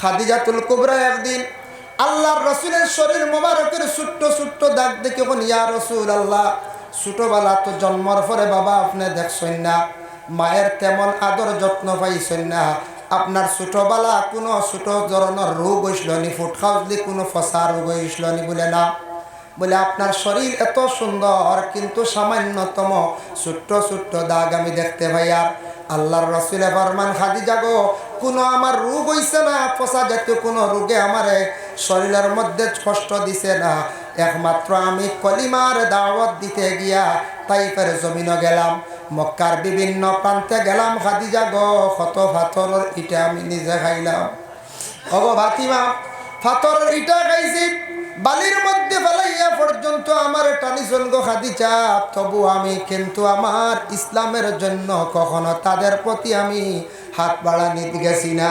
খাদিজাতুল কুবরা একদিন আল্লাহর রসুলের শরীর মোবারকের ছোট্ট ছোট্ট দাগ দেখে কোন ইয়া রসুল আল্লাহ ছোটবেলা তো জন্মর পরে বাবা আপনি দেখছেন না, মায়ের তেমন আদর যত্ন পাইছেন না, আপনার ছোটবেলা কোনো ছোট ধরনের রোগ হইছিল নি ফুট খাওয়ালি কোনো ফসা রোগ নি বলে না। বলে, আপনার শরীর এত সুন্দর, কিন্তু সামান্যতম ছোট্ট ছোট্ট দাগ আমি দেখতে পাই আর আল্লাহর রসুলে ফরমান খাদি যাগো কোনো আমার রোগ হইছে না? পচা জাতীয় কোনো রোগে আমারে শরীরের মধ্যে কষ্ট দিছে না। একমাত্র আমি কলিমার দাওয়াত দিতে গিয়া তাই তাইফের জমিনও গেলাম। মক্কার বিভিন্ন প্রান্তে গেলাম, খাদিজা গো কত পাথরের ইটা আমি নিজে খাইলাম। অব ভাতিমা পাথরের ইটা খাইছি। বালির মধ্যে ফেলাইয়া পর্যন্ত আমার টানিছন গো খাদিজা। তবু আমি কিন্তু আমার ইসলামের জন্য কখনো তাদের প্রতি আমি হাত বাড়ানি গেছি না।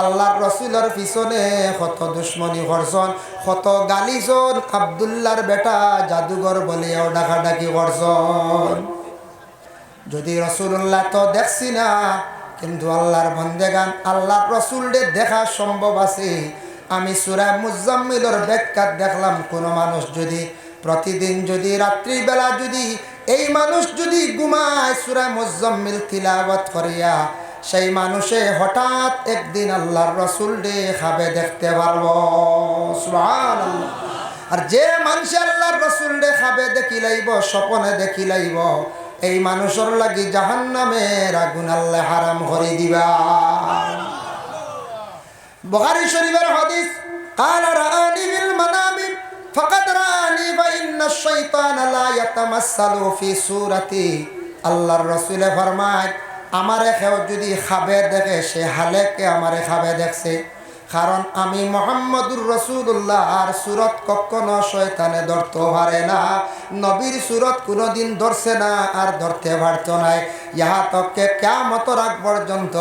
আল্লাহর রসুলের পিছনে কত দুশ্মনী করছন, কত গালিছন আবদুল্লার বেটা জাদুঘর বলিয়াও ডাকাডাকি করছন। যদি রসুল্লাহ তো দেখছি না, কিন্তু আল্লাহর বন্দেগান, আল্লাহর রসুলরে দেখা সম্ভব আছে। আমি সুরা মুজাম্মিলর ব্যাখ্যাত দেখলাম, কোনো মানুষ যদি প্রতিদিন যদি রাত্রিবেলা যদি এই মানুষ যদি ঘুমায় সুরা মুজাম্মিল তিলাবত করিয়া, সেই মানুষে হঠাৎ একদিন আল্লাহর রসুল ডে খাবে দেখতে পারব। আর যে মানুষে আল্লাহর রসুল ডে খাবে দেখি লাইব, স্বপনে দেখি লাইব, এই মানুষের লাগি জাহান নামের আগুন আল্লাহ হারাম করে দিবা বখারি শরীফের হাদিস قال رآني بالمنام فقد رآني فإن الشيطان لا يتمثل في صورتي আল্লাহর রসুলে ফরমায় আমারে কেউ যদি খাবে দেখে সে হালেকে আমারে খাবে দেখছে কারণ আমি মোহাম্মদুর রসুল্লাহ আর সুরত কখনো শয়তানে ধরতে পারে না। নবীর সুরত কোনোদিন ধরছে না আর ধরতে পারত নাই ইহা তককে কেমত রাখ পর্যন্ত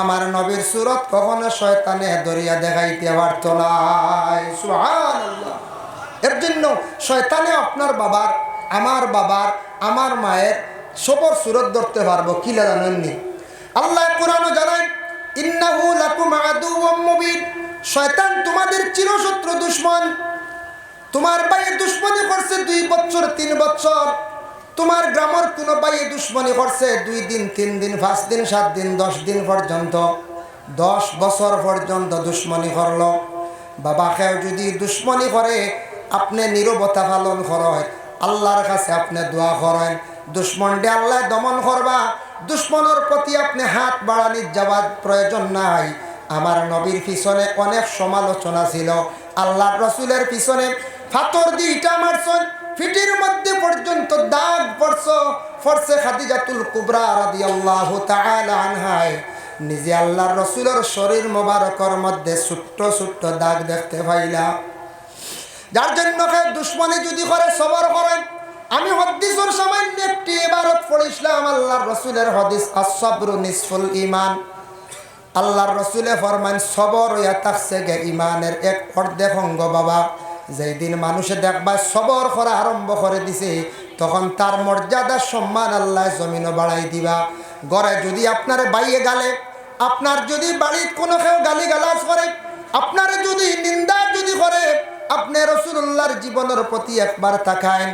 আমার নবীর সুরত কখনো শয়তানে ধরিয়া দেখাইতে পারত নাই। এর জন্য শয়তানে আপনার বাবার, আমার বাবার, আমার মায়ের সবর সুরত ধরতে পারব, কি জানেননি আল্লাহ কোরআনও জানায় ইন্নাহু লাকুম আদুওয়াম মুবিন। শয়তান তোমাদের চিরশত্রু দুশ্মন। তোমার বাইয়ে দুশ্মনী করছে দুই বছর, তিন বছর। তোমার গ্রামের কোনো বাইয়ে দুশ্মনী করছে দুই দিন, তিন দিন, পাঁচ দিন, সাত দিন, দশ দিন পর্যন্ত। দশ বছর পর্যন্ত দুশ্মনী করল। বাবাকেও যদি দুশ্মনী করে, আপনি নিরবতা পালন করেন। আল্লাহর কাছে আপনি দোয়া করেন। দুশ্মনটি আল্লাহ দমন করবা। দুশ্মনের প্রতি আপনি হাত বাড়ানির যাওয়ার প্রয়োজন নাই। আমার নবীর পিছনে অনেক সমালোচনা ছিল। আল্লাহ রসুলের পিছনে ফাতর দিয়ে ইটা মারছন, ফিটির মধ্যে পর্যন্ত দাগ পড়ছ, ফরসে খাদিজাতুল কুবরা রাদি আল্লাহ আনহায়। নিজে আল্লাহর রসুলের শরীর মোবারকর মধ্যে ছোট্ট ছোট্ট দাগ দেখতে পাইলা যার জন্য দুশ্মনী যদি করে সবর করেন আমি হদ্দিসর সামান্য একটি ইবারত পড়িছিলাম আল্লাহর রসুলের হদিস আসবরু নিসফুল ইমান আল্লাহর রসুলে ফরমান সবর হইয়া থাকছে গে ইমানের এক অর্ধেক অঙ্গ বাবা। যেই দিন মানুষে দেখবা সবর করা আরম্ভ করে দিছে, তখন তার মর্যাদার সম্মান আল্লাহ জমিনও বাড়াই দিবা। গড়ে যদি আপনার বাইয়ে গালে, আপনার যদি বাড়ির কোনো কেউ গালি গালাজ করে, আপনার যদি নিন্দা যদি করে, আপনি রসুল্লাহর জীবনের প্রতি একবার তাকায়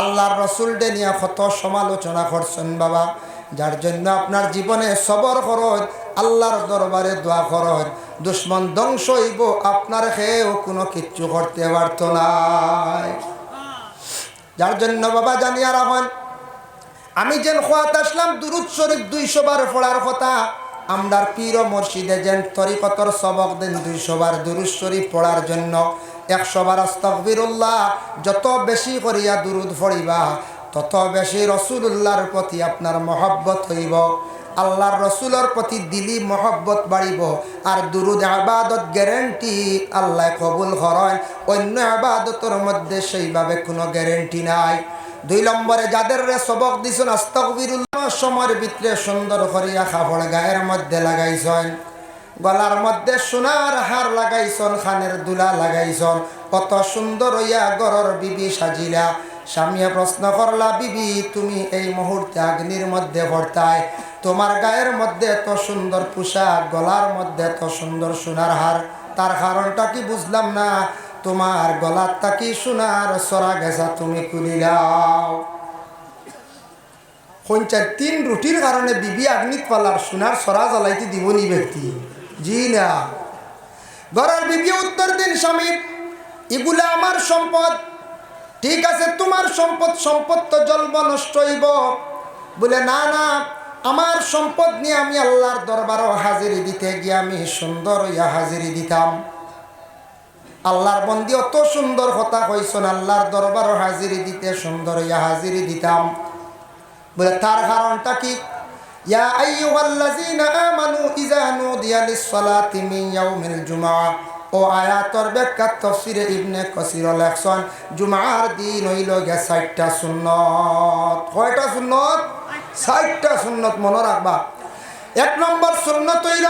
আল্লাহর রসুল ডে নিয়ে কত সমালোচনা করছেন বাবা। যার জন্য আপনার জীবনে সবর করত আল্লাহর দরবারে দোয়া করত দুশ্মন ধ্বংস হইব, আপনার খেয়েও কোনো কিচ্ছু করতে পারত নাই যার জন্য বাবা জানিয়া রাখেন, আমি যেন খোয়াত আসলাম, দুরুদ শরীফ দুইশো বার পড়ার কথা। আমরার পীর মসজিদে যেন তরিকতর সবক দেন দুইশো বার দুরুদ শরীফ পড়ার জন্য। একশো বার আস্তকবিরুল্লাহ যত বেশি করিয়া দুরুদ পড়িবা, তত বেশি রসুল্লাহর প্রতি আপনার মহব্বত হইব। আল্লাহর রসুলের প্রতি দিলি মহব্বত বাড়িব। আর দুরুদ আবাদত গ্যারেন্টি আল্লাহ কবুল করেন। অন্য আবাদতের মধ্যে সেইভাবে কোনো গ্যারেন্টি নাই। দুই নম্বরে, যাদের রে সবক দিছেন আস্তকবিরুল্লাহ সময়ের ভিতরে সুন্দর করিয়া খাবড় গায়ের মধ্যে লাগাইছেন। গলার মধ্যে সোনার হার লাগাইছন, খানের দুলা লাগাইছন। কত সুন্দর হইয়া গরর বিবি সাজিলা। স্বামীয়ে প্রশ্ন করলা, বিবি, তুমি এই মুহূর্তে আগ্নির মধ্যে ভর্তায় তোমার গায়ের মধ্যে এত সুন্দর পোশাক, গলার মধ্যে এত সুন্দর সোনার হার। তার কারণটা কি বুঝলাম না? তোমার গলার তাকি সোনার সরা গেছা তুমি কুলিলাও সঞ্চার তিন রুটির কারণে বিবি আগ্নিত পালার সোনার সরা জ্বলাইতে দিব নি ব্যক্তি। জি না ঘরের বিবি উত্তর দিন, স্বামী, এগুলা আমার সম্পদ। ঠিক আছে, তোমার সম্পদ সম্পদ তো জলব নষ্ট হইব। বলে, না না, আমার সম্পদ নিয়ে আমি আল্লাহর দরবারও হাজিরি দিতে গিয়ে আমি সুন্দর ইয়া হাজিরি দিতাম। আল্লাহর বন্দি অত সুন্দর কথা কইসন আল্লাহর দরবারও হাজিরি দিতে সুন্দর ইয়া হাজিরি দিতাম। বলে, তার কারণটা কি? ইয়া আইয়ুহাল্লাযীনা আমানু ইযা নুদিয়া লিস-সালাতি মিন ইয়াউমিল জুমআহ ও আয়াতর ব্যাখ্যা তফসিরে ইবনে কসির লেখছন জুমার দিন হইল গে ষাটটা সুন্নত। কয়টা সুন্নত? ষাটটা সুন্নত, মনে রাখবা। এক নম্বর সুন্নত হইল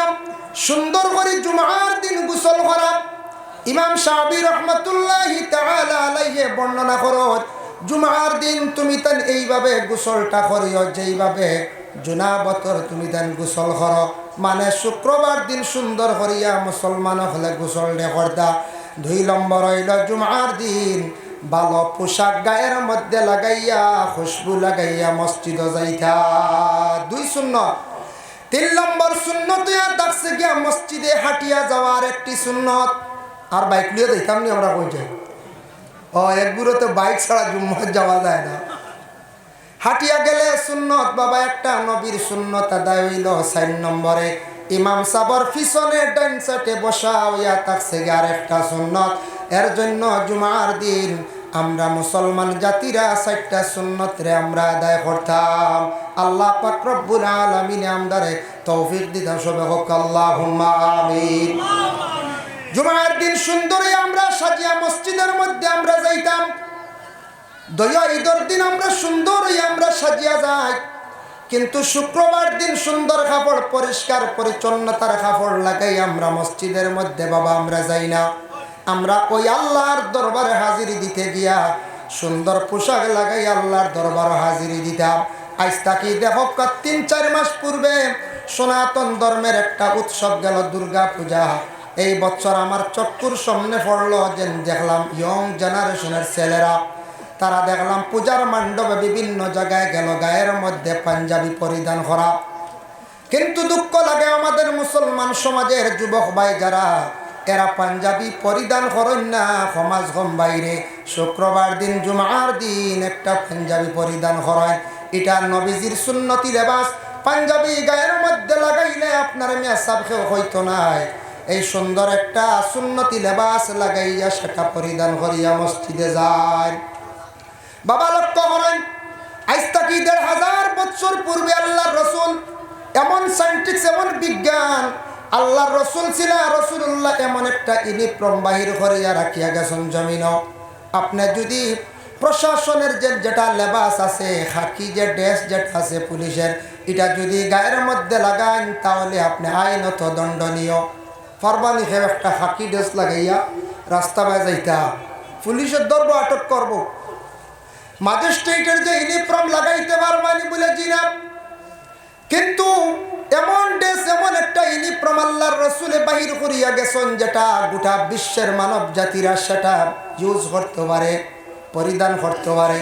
সুন্দর করে জুমার দিন গোসল করা। ইমাম সাহাবি রহমতুল্লাহ আলাইহে বর্ণনা করো জুমার দিন তুমি তান এইভাবে গোসলটা করিও, যেইভাবে জুনাবতর তুমি তান গোসল করো মানে শুক্রবার দিন সুন্দর করিয়া মুসলমান হলে গোসল নে করতা দুই নম্বর হইল জুমার দিন। ভালো পোশাক গায়ের মধ্যে লাগাইয়া খুশবু লাগাইয়া মসজিদ যাইতা। দুই শূন্য তিন নম্বর শূন্যত ডাকছে গিয়া মসজিদে হাঁটিয়া যাওয়ার একটি সুন্নত আর বাইক লিয়ে দেখতাম নি আমরা কই যাই ও এক একগুলো তো বাইক ছাড়া জুম্মত যাওয়া যায় না। হাঁটিয়া গেলে সুন্নত বাবা একটা নবীর সুন্নত আদায় হইল চার নম্বরে। ইমাম সাবর পিছনে সাইটে বসা হইয়া থাকছে আর একটা সুন্নত। এর জন্য জুমার দিন আমরা মুসলমান জাতিরা চারটা সুন্নতরে আমরা আদায় করতাম। আল্লাহ পাক রব্বুল আলামিনে আমদারে তৌফিক দিতাম সবে হোক আমিন। জুমার দিন সুন্দরী আমরা সাজিয়া মসজিদের মধ্যে আমরা যাইতাম। দয়া ঈদের দিন আমরা সুন্দর আমরা সাজিয়া যাই। কিন্তু শুক্রবার দিন সুন্দর কাপড়, পরিষ্কার, পরিচ্ছন্নতার কাপড় লাগাই আমরা মসজিদের মধ্যে। বাবা, আমরা যাই না। আমরা ওই আল্লাহর দরবারে হাজিরি দিতে গিয়া সুন্দর পোশাক লাগাই আল্লাহর দরবারে হাজিরি দিতাম। আজ তাকি দেখো তিন, চার মাস পূর্বে সনাতন ধর্মের একটা উৎসব গেল দুর্গা পূজা এই বছর আমার চক্ষুর সামনে পড়ল যে দেখলাম ইয়ং জেনারেশনের ছেলেরা। তারা দেখলাম পূজার মণ্ডপে বিভিন্ন জায়গায় গেল, গায়ের মধ্যে পাঞ্জাবি পরিধান করা। কিন্তু দুঃখ লাগে আমাদের মুসলমান সমাজের যুবক ভাই যারা, এরা পাঞ্জাবি পরিধান করেন না সমাজ কম বাইরে। শুক্রবার দিন, জুমার দিন একটা পাঞ্জাবি পরিধান করেন এটা নবীজির সুন্নতি লেবাস। পাঞ্জাবি গায়ের মধ্যে লাগাইলে আপনার মেয়া সাবকেও হইতো নাই এই সুন্দর একটা সুন্নতি লেবাস লাগাইয়া সেটা পরিধান করিয়া মসজিদে যায়। বাবা লক্ষ্য করেন, আজ থাকি দেড় হাজার বছর পূর্বে আল্লাহ রসুল এমন সাইন্টিক্স এমন বিজ্ঞান আল্লাহ রসুল ছিল রসুল্লাহ এমন একটা ইউনিফর্ম বাহির করিয়া রাখিয়া গেছেন জমিন আপনি যদি প্রশাসনের যে যেটা লেবাস আছে, খাকি যে ড্রেস যেটা আছে পুলিশের, এটা যদি গায়ের মধ্যে লাগান, তাহলে আপনি আইনত দণ্ডনীয়। ফরবানি খেয়ে একটা খাকি ড্রেস লাগাইয়া রাস্তা বাই যাইতা। পুলিশের দরব আটক করব। ম্যাজিস্ট্রেটের যে ইউনিফর্ম লাগাইতে পারবানি বলে জিনা। কিন্তু এমন ড্রেস এমন একটা ইউনিফর্ম আল্লাহর রসুলে বাহির করিয়া গেছেন যেটা গোটা বিশ্বের মানব জাতিরা সেটা ইউজ করতে পারে, পরিধান করতে পারে।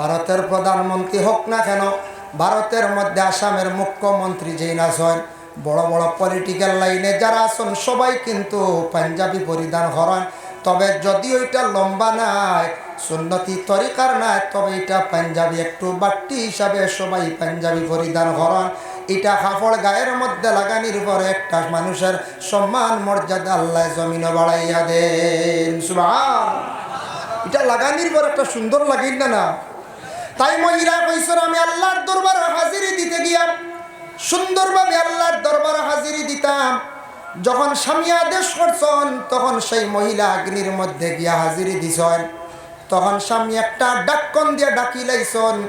ভারতের প্রধানমন্ত্রী হোক না কেন, ভারতের মধ্যে আসামের মুখ্যমন্ত্রী যেই আছেন বড় বড় পলিটিক্যাল লাইনে যারা আছেন, সবাই কিন্তু পাঞ্জাবি পরিধান করেন। তবে যদি ওইটা লম্বা নাই, সুন্নতি তরিকার নাই, তবে এটা পাঞ্জাবি একটু বাট্টি হিসাবে সবাই পাঞ্জাবি পরিধান করেন। এটা কাপড় গায়ের মধ্যে লাগানির পরে একটা মানুষের সম্মান, মর্যাদা আল্লাহ জমিন বাড়াইয়া দেন। এটা লাগানির পর একটা সুন্দর লাগিল না না? তাই মহিলা কইসর আমি আল্লাহর দরবার হাজিরি দিতে গিয়াম সুন্দরভাবে আল্লাহর দরবার হাজিরি দিতাম। যখন স্বামী আদেশ করছেন, তখন সেই মহিলা অগ্নির মধ্যে গিয়া হাজিরি দিছেন। তখন স্বামী একটা ডাক্কন দিয়ে ডাকি লাইছন,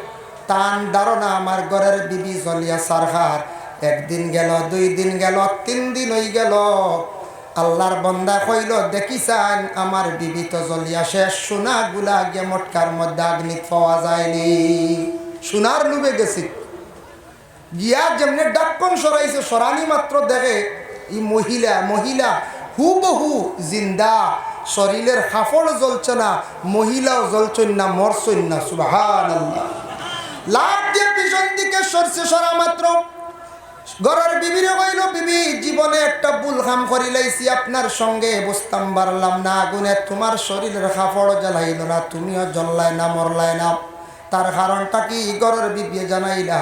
তান ধারণা আমার ঘরের বিবি জলিয়া সারহার, একদিন গেল, দুই দিন গেল, তিন দিন হই গেল। আল্লাহর বন্দা কইল, দেখি চান, আমার বিবি তো জলিয়া শেষ, সোনা গুলা গে মটকার মধ্যে আগ্নি পাওয়া যায়নি। সোনার লুবে গেছি। গিয়া যেমনি ডাক্কন সরাইছে, সরানি মাত্র দেখে ই মহিলা মহিলা হুবহু জিন্দা। শরীরের কাপড় জ্বলছে না, মহিলাও জ্বলছেন না মরছেন না সুবাহান লাভ দিয়ে পিছন দিকে সরছে সরা মাত্র। ঘরের বিবিরে কইল, বিবি, জীবনে একটা ভুল কাম করি লাইছি, আপনার সঙ্গে বসতাম বাড়লাম না। আগুনে তোমার শরীরের কাপড় জ্বালাইল না, তুমিও জ্বললাই না, মরলাই না। তার কারণটা কি? ঘরের বিবি জানাইলা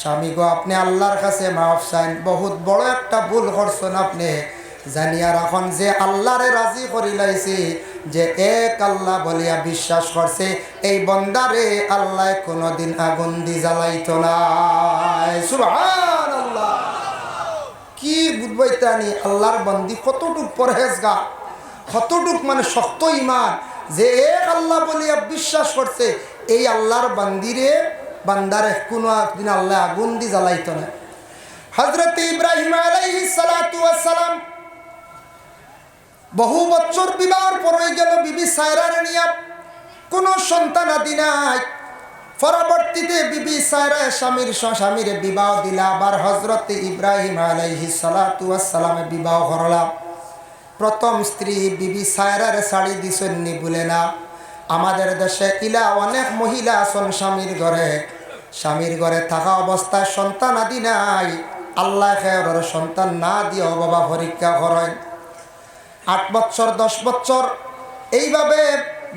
স্বামী গো, আপনি আল্লাহর কাছে মাফ চাইন। বহুত বড় একটা ভুল করছেন আপনি। জানিয়া রাখন যে আল্লাহরে রাজি করি লাইছি, যে এক আল্লাহ বলিয়া বিশ্বাস করছে, এই বন্দারে আল্লাহ কোনোদিন আগুন দি জ্বালাইতো না। আল্লাহ কি বুঝবাইতানি আল্লাহর বন্দি কতটুক পরহেজগা কতটুক মানে শক্ত ইমান যে এক আল্লাহ বলিয়া বিশ্বাস করছে, এই আল্লাহর বান্দিরে বান্দারে কোনো একদিন আল্লাহ আগুন দি জ্বালাইতো না। হজরত ইব্রাহিম ওয়াস সালাম বহু বছর বিবাহর পরে গেল বিবি সায়রারে নিয়া। কোনো সন্তান আদি নাই। পরবর্তীতে বিবি সায়রা স্বামীর স্বামীর বিবাহ দিলা, আবার হজরত ইব্রাহিম আলাইহি সালামে বিবাহ করলাম। প্রথম স্ত্রী বিবি সায়রার শাড়ি দিছেননি বলে না। আমাদের দেশে ইলা অনেক মহিলা আছেন স্বামীর ঘরে। স্বামীর ঘরে থাকা অবস্থায় সন্তান আদি নাই। আল্লাহ খেয়রের সন্তান না দিয়েও বাবা পরীক্ষা করেন। আট বছর, দশ বছর, এইভাবে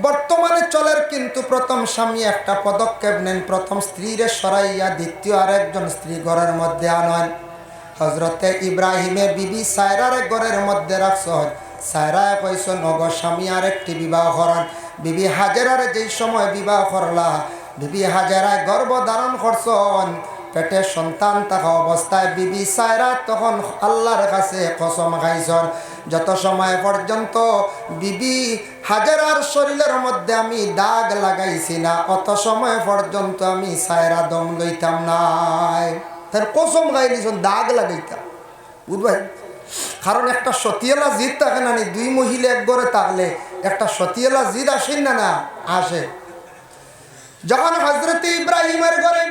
বর্তমানে চলের কিন্তু প্রথম স্বামী একটা পদক্ষেপ নেন। প্রথম স্ত্রীরে সরাইয়া দ্বিতীয় আরেকজন স্ত্রী ঘরের মধ্যে আনেন। হজরতে ইব্রাহিমে বিবি সায়রারে ঘরের মধ্যে রাখছেন। সায়রায় কইসন নগ স্বামী আরেকটি বিবাহ করান। বিবি হাজেরারে যেই সময় বিবাহ করলা বিবি হাজেরায় গর্ভ ধারণ করছন, পেটে সন্তান থাকা অবস্থায় বিবি সায়রা তখন আল্লাহর কাছে কসম খাইছন। যত সময় পর্যন্ত বিবি হাজারার শরীরের মধ্যে আমি দাগ লাগাইছি না, অত সময় পর্যন্ত আমি সায়রা দম লইতাম নাই। তার কসম গাইলিছন দাগ লাগাইতাম। বুঝবেন? কারণ একটা সতিয়ালা জিদ থাকে না দুই মহিলা এক গড়ে একটা সতিয়ালা জিদ আসেন না না? আসে। যখন হজরত ইব্রাহিমের ঘরে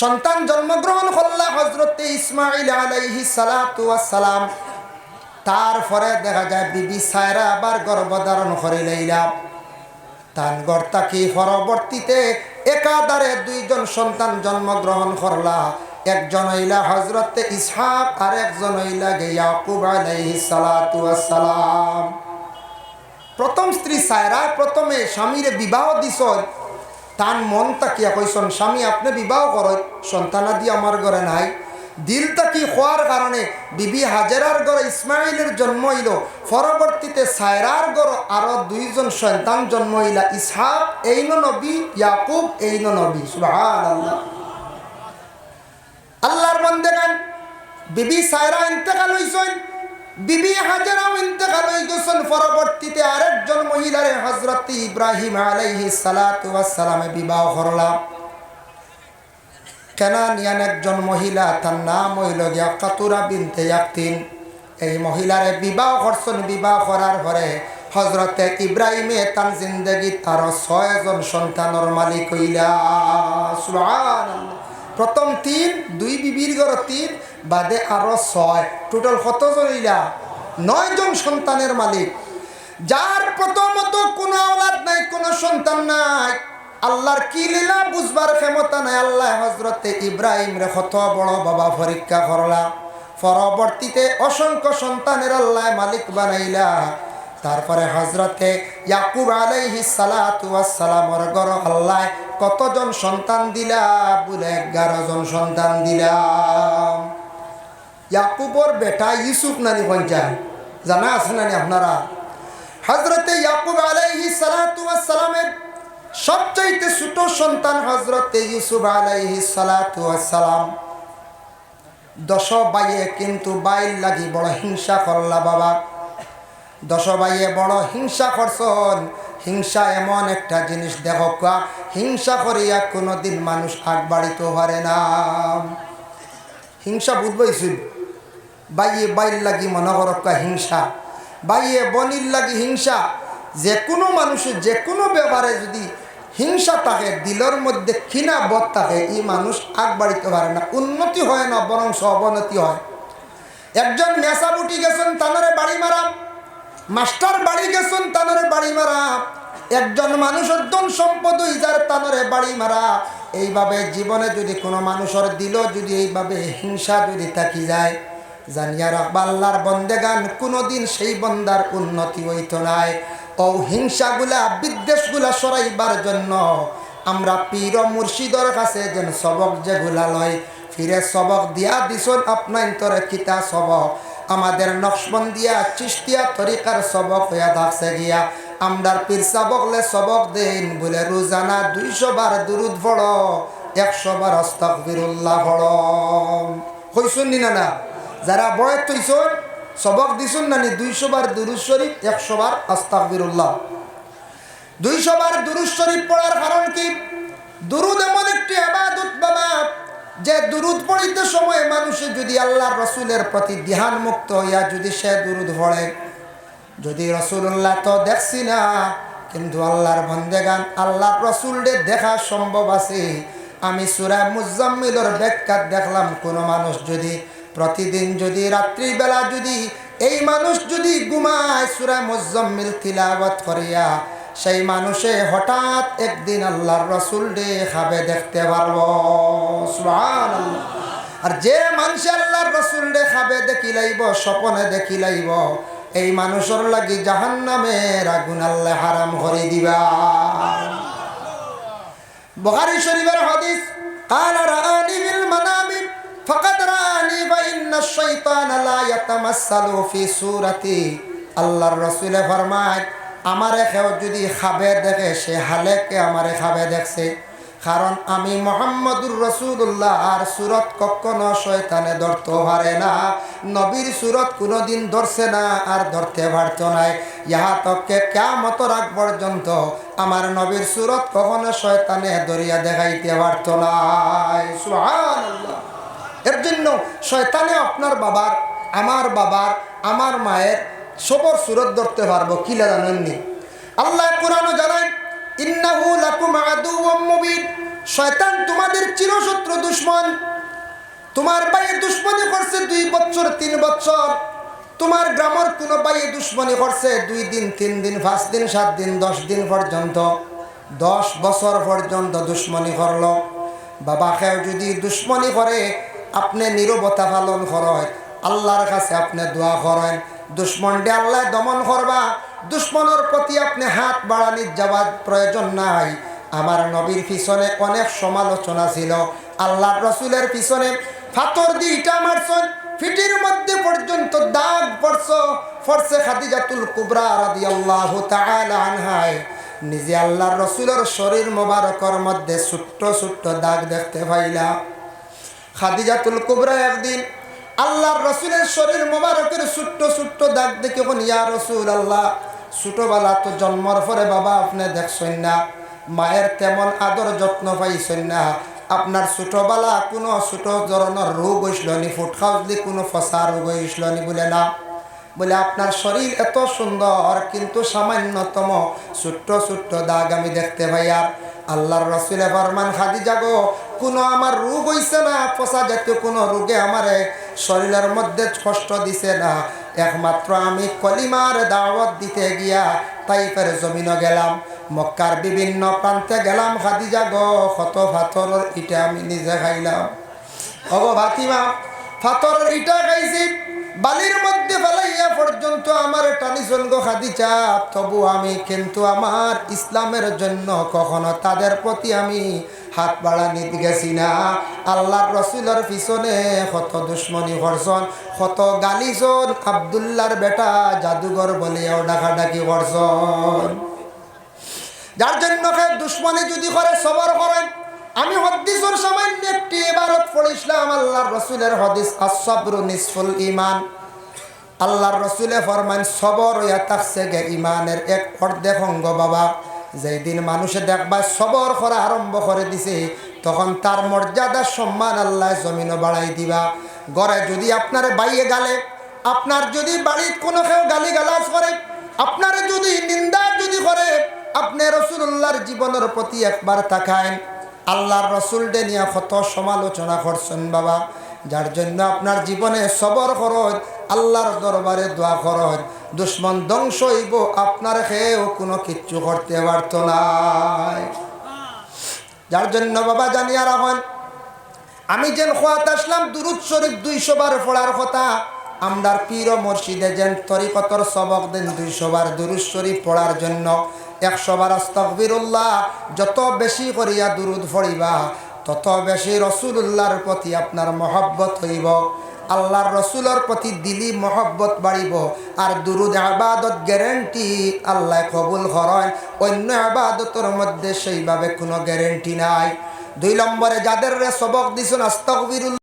সন্তান জন্মগ্রহণ করলা হজরত ইসমাইল আলাইহি সালাম তারপরে দেখা যায় বিবি সায়রা আবার গর্ভধারণ করে লইলাম তান গর্তাকি পরবর্তীতে একাধারে দুইজন সন্তান জন্মগ্রহণ করলা। একজন হইলা হজরত ইসহাক আর একজন হইলা ইয়াকুব আলাইহি সালাম প্রথম স্ত্রী সায়রা প্রথমে স্বামীরে বিবাহ দিছ। তান মন তাকিয়া কইসন স্বামী, আপনি বিবাহ কর সন্তানাদি আমার ঘরে নাই। দিল তাকি হওয়ার কারণে বিবি হাজেরার ঘরে ইসমাইলের জন্ম হইল। পরবর্তীতে সায়রার ঘর আরও দুইজন সন্তান জন্ম হইলা। ইসহাক এইন নবী, ইয়াকুব এইন নবী। আল্লাহ আল্লাহর বন্দে গান, বিবি সায়রা ইন্তেকাল হইছেন বিবি হাজারাও ইন্তেকাল হয়ে গেছেন পরবর্তীতে আরেকজন মহিলারে হজরত ইব্রাহিম আলাইহি সালাতু সালামে বিবাহ করলাম। কেনানিয়ান একজন মহিলা, তার নাম হইল গিয়া কাতুরা বিনতে ইয়াক্তিন। এই মহিলারে বিবাহ করছেন। বিবাহ করার পরে হজরতে ইব্রাহিমে তার জিন্দগি তার ছয়জন সন্তানের মালিক হইলা। প্রথম তিন, দুই বিবির ঘর তিন বাদে আরও ছয়। টোটাল কতজন হইলা নয়জন সন্তানের মালিক। যার প্রথমত কোনো আওলাদ নাই, কোনো সন্তান নাই। আল্লাহর কি লীলা? বুঝবার ক্ষমতা নাই। আল্লাহ হজরতে ইব্রাহিম রে কত বড় বাবা পরীক্ষা করলা। পরবর্তীতে অসংখ্য সন্তানের আল্লাহ মালিক বানাইলা। তারপরে হজরতে ইয়াকুব আলাইহি সালামর গর আল্লাহ কতজন সন্তান দিলা? বলে এগারো জন সন্তান দিলাম। ইয়াকুবর বেটা ইউসুফ নানি পঞ্চায় জানা আছে নানি আপনারা? হজরতে ইয়াকুব আলাইহি সালামের সবচাইতে ছোট সন্তান হজরতে ইউসুফ আলাইহি সালাম দশ বাইয়ে কিন্তু বাইর লাগি বড় হিংসা করলা বাবা। দশ বাইয়ে বড় হিংসা করছন। হিংসা এমন একটা জিনিস, দেখো হিংসা করিয়া কোনোদিন মানুষ আগ বাড়িতে পারে না। হিংসা বুঝবইছিল বাইয়ে বাইর লাগি মনে করক্কা হিংসা। বাইয়ে বনির লাগি হিংসা। যে কোনো মানুষের যে কোনো ব্যাপারে যদি হিংসা থাকে, দিলের মধ্যে কিনা বধ থাকে, এই মানুষ আগ বাড়িতে পারে না। উন্নতি হয় না বরং অবনতি হয়। একজন মেসা উঠি গেছেন, তানরে বাড়ি মারা। মাস্টার বাড়ি গেছেন, তানরে বাড়ি মারা। একজন মানুষের ধন সম্পদ ইজার তানরে বাড়ি মারা। এইভাবে জীবনে যদি কোনো মানুষের দিল যদি এইভাবে হিংসা যদি থাকি যায় জানিয়া রাখবা আল্লাহর বন্দেগান, কোনোদিন সেই বন্দার উন্নতি হইত নাই। ও হিংসাগুলা, বিদ্বেষগুলা সরাইবার জন্য আমরা পীর মুর্শিদর কাছে যেন সবক যেগুলা লয় ফিরে সবক দিয়া দিছন আপনার তরে কিতা সবক। আমাদের নকশবন্দিয়া চিস্তিয়া তরিকার সবক হইয়া থাকছে গিয়া, আমরার পীর সাবকলে সবক দেন বলে রোজানা দুইশো বার দুরুদ পড়, একশো বার অস্তাকবিরুল্লাহ পড়। হইছুন নি না না যারা বয়স তৈছন সবক দিছুন নানি দুইশো বার দুরুদ শরীফ, একশো বার আস্তাকবিরুল্লাহ দুইশো বার দুরুদ শরীফ পড়ার কারণ কি? দুরুদ এমন একটি আবাদত বাবা, যে দুরুদ পড়িতে সময় মানুষে যদি আল্লাহ রসুলের প্রতি ধ্যান মুক্ত হইয়া যদি সে দুরুদ পড়ে, যদি রসুল্লাহ তো দেখছি না, কিন্তু আল্লাহর বন্দেগান, আল্লাহর রসুলরে দেখা সম্ভব আছে। আমি সুরা মুজাম্মিলর ব্যাখ্যা দেখলাম, কোনো মানুষ যদি প্রতিদিন যদি রাত্রিবেলা যদি এই মানুষ যদি গুমায় সুরা মজ্জম্মিল তিলাবত করিয়া, সেই মানুষে হঠাৎ একদিন আল্লাহর রসুল ডে খাবে দেখতে পারব। আর যে মানুষে আল্লাহর রসুল ডে খাবে দেখিলাইব স্বপনে দেখি লাইব, এই মানুষের লাগি জাহান নামের আগুন আল্লাহ হারাম করে দিবা। বহারি শরীফের হাদিস, কাল রানি বিল মানামি ফাকাদ রানি বা ইন্না শয়তান লা ইয়াতামাসসালু ফি সূরাতি। আল্লাহর রাসূলে ফরমায়, আমারে কেউ যদি খাবে দেখে, সে হালেকে আমারে খাবে দেখছে। কারণ আমি মোহাম্মদুর রসুল্লাহ আর সুরত কখনো শয়তানে ধরতে পারে না। নবীর সুরত কোনোদিন ধরছে না, আর ধরতে পারত নাই। ইহা তককে কেমত রাগ পর্যন্ত আমার নবীর সুরত কখনো শয়তানে ধরিয়া দেখাইতে পারত নাই। সুহান আল্লাহ এর জন্য শয়তানে আপনার বাবার, আমার বাবার, আমার মায়ের সবর সুরত ধরতে পারব কিলা জানেননি আল্লাহ কোরআন জানায়, ইন্নাহু লাকুম আদুওয়াম মুবিন। শয়তান তোমাদের চিরশত্রু দুশ্মন। তোমার বাইয়ে দুশ্মনী করছে দুই বছর, তিন বছর। তোমার গ্রামের কোনো বাইয়ে দুশ্মনী করছে দুই দিন, তিন দিন, পাঁচ দিন, সাত দিন, দশ দিন পর্যন্ত। দশ বছর পর্যন্ত দুশ্মনী করল। বাবা খেয়ে যদি দুশ্মনী করে আপনি নিরবতা পালন করেন। আল্লাহর কাছে আপনি দোয়া করেন। দুশ্মনটি আল্লাহ দমন করবা। দুশ্মনের প্রতি আপনি হাত বাড়ানির যাওয়ার প্রয়োজন নাই। আমার নবীর পিছনে অনেক সমালোচনা ছিল। আল্লাহ রসুলের পিছনে ফাতর দিয়ে ইটা মারছন ফিটির মধ্যে পর্যন্ত দাগ পড়ছ। ফরসে খাদিজাতুল কুবরা রাদিয়াল্লাহু তাআলা আনহায়। নিজে আল্লাহর রসুলের শরীর মোবারকর মধ্যে ছোট্ট ছোট্ট দাগ দেখতে পাইলা খাদিজাতুল কুবরা একদিন আল্লাহর রসুলের শরীর মোবারকের ছোট্ট ছোট্ট দাগ দেখে কোন ইয়া রসুল আল্লাহ ছোটবেলা তো জন্মর পরে বাবা আপনি দেখছেন না, মায়ের তেমন আদর যত্ন পাইছেন না। আপনার ছোটবেলা কোনো ছোট ধরনের রোগ হইছিল নি, ফুট খাওয়ালি কোনো ফসা রোগ হইছিল নি বলে না। বলে, আপনার শরীর এত সুন্দর, কিন্তু সামান্যতম ছোট্ট ছোট্ট দাগ আমি দেখতে পাই আর আল্লাহর রসুলে ফরমান খাদি যাগো কোনো আমার রোগ হইছে না? পচা জাতীয় কোনো রোগে আমার শরীরের মধ্যে কষ্ট দিছে না। একমাত্র আমি কলিমার দাওয়াত দিতে গিয়া তাই তাইফের জমিন গেলাম। মক্কার বিভিন্ন প্রান্তে গেলাম খাদি যাগো ক্ষত ফাথরের ইটা আমি নিজে খাইলাম। অব ভাতিমা ফাথরের ইটা খাইছি। বালির মধ্যে ফেলাইয়া পর্যন্ত আমার টানিছন গো খাদিচা তবু আমি কিন্তু আমার ইসলামের জন্য কখনো তাদের প্রতি আমি হাত বাড়ানি গেছি না। আল্লাহর রসুলের পিছনে কত দুশ্মনী করছন কত গালিছন আবদুল্লার বেটা জাদুঘর বলিয়াও ডাকাডাকি করছন যার জন্য দুশ্মনী যদি করে, সবর করেন। আমি হদিসের সামান্য একটি পড়িছিলাম আল্লাহর রসুলের হদিস আসবরু নিসফুল ইমান আল্লাহর রসুলে ফরমান সবর হইয়া থাকছে গে ইমানের এক অর্ধেক অঙ্গ বাবা। যেই দিন মানুষে দেখবা সবর করা আরম্ভ করে দিছে, তখন তার মর্যাদা, সম্মান আল্লাহ জমিন বাড়াই দিবা। গড়ে যদি আপনার বাইয়ে গালে, আপনার যদি বাড়ির কোনো কেউ গালি গালাজ করে, আপনার যদি নিন্দা যদি করে, আপনি রসুল্লাহর জীবনের প্রতি একবার তাকায়েন। আল্লাহর রসুল নিয়ে কত সমালোচনা করছেন বাবা। যার জন্য আপনার জীবনে সবর খরচ আল্লাহর দরবারে দোয়া খরচ দুশ্মন ধ্বংস হইব, আপনার খেয়েও কোনো কিচ্ছু করতে পারত নাই যার জন্য বাবা জানিয়া রাখেন, আমি যেন খোয়াত আসলাম, দুরুদ শরীফ দুইশো বার পড়ার কথা। আমরার পীর মসজিদে যেন তরিকতর সবক দেন দুইশো বার দুরুদ পড়ার জন্য। একশো বার আস্তকবিরুল্লাহ যত বেশি করিয়া দুরুদ পড়িবা, তত বেশি রসুল্লাহর প্রতি আপনার মহব্বত হইব। আল্লাহর রসুলের প্রতি দিলি মহব্বত বাড়িব। আর দুরুদ আবাদত গ্যারেন্টি আল্লাহ কবুল করেন। অন্য আবাদতের মধ্যে সেইভাবে কোনো গ্যারেন্টি নাই। দুই নম্বরে যাদের রে সবক দিছেন আস্তকবিরুল্লাহ